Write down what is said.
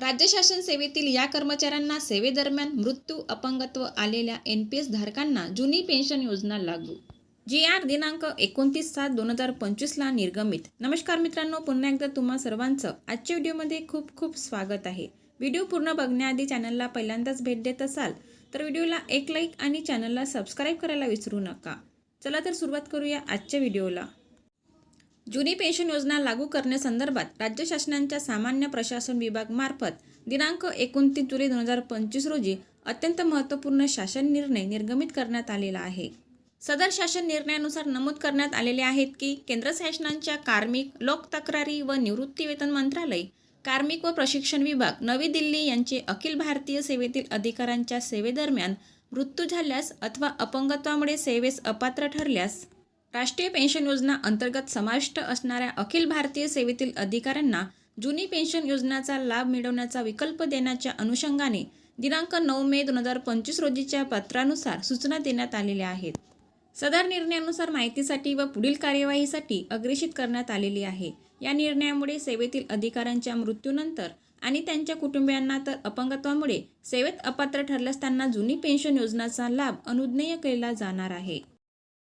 राज्य शासन सेवेतील या कर्मचाऱ्यांना सेवेदरम्यान मृत्यू अपंगत्व आलेल्या एन पी एस धारकांना जुनी पेन्शन योजना लागू. जी आर दिनांक एकोणतीस सात दोन हजार पंचवीसला निर्गमित. नमस्कार मित्रांनो पुन्हा एकदा तुम्हा सर्वांचं आजच्या व्हिडिओमध्ये खूप खूप स्वागत आहे. व्हिडिओ पूर्ण बघण्याआधी चॅनलला पहिल्यांदाच भेट देत असाल तर व्हिडिओला एक लाईक आणि चॅनलला सबस्क्राईब करायला विसरू नका. चला तर सुरुवात करूया आजच्या व्हिडिओला. जुनी पेन्शन योजना लागू करण्यासंदर्भात राज्य शासनाच्या सामान्य प्रशासन विभागमार्फत दिनांक एकोणतीस जुलै दोन हजार पंचवीस रोजी अत्यंत महत्त्वपूर्ण शासन निर्णय निर्गमित करण्यात आलेला आहे. सदर शासन निर्णयानुसार नमूद करण्यात आलेले आहेत की केंद्र शासनाच्या कार्मिक लोक तक्रारी व निवृत्तीवेतन मंत्रालय कार्मिक व प्रशिक्षण विभाग नवी दिल्ली यांचे अखिल भारतीय सेवेतील अधिकाऱ्यांच्या सेवेदरम्यान मृत्यू झाल्यास अथवा अपंगत्वामुळे सेवेस अपात्र ठरल्यास राष्ट्रीय पेन्शन योजना अंतर्गत समाविष्ट असणाऱ्या अखिल भारतीय सेवेतील अधिकाऱ्यांना जुनी पेन्शन योजनेचा लाभ मिळवण्याचा विकल्प देण्याच्या अनुषंगाने दिनांक नऊ मे दोन हजार पंचवीस रोजीच्या पत्रानुसार सूचना देण्यात आलेल्या आहेत. सदर निर्णयानुसार माहितीसाठी व पुढील कार्यवाहीसाठी अग्रेषित करण्यात आलेली आहे. या निर्णयामुळे सेवेतील अधिकाऱ्यांच्या मृत्यूनंतर आणि त्यांच्या कुटुंबियांना तर अपंगत्वामुळे सेवेत अपात्र ठरल्यास त्यांना जुनी पेन्शन योजनेचा लाभ अनुज्ञेय केला जाणार आहे.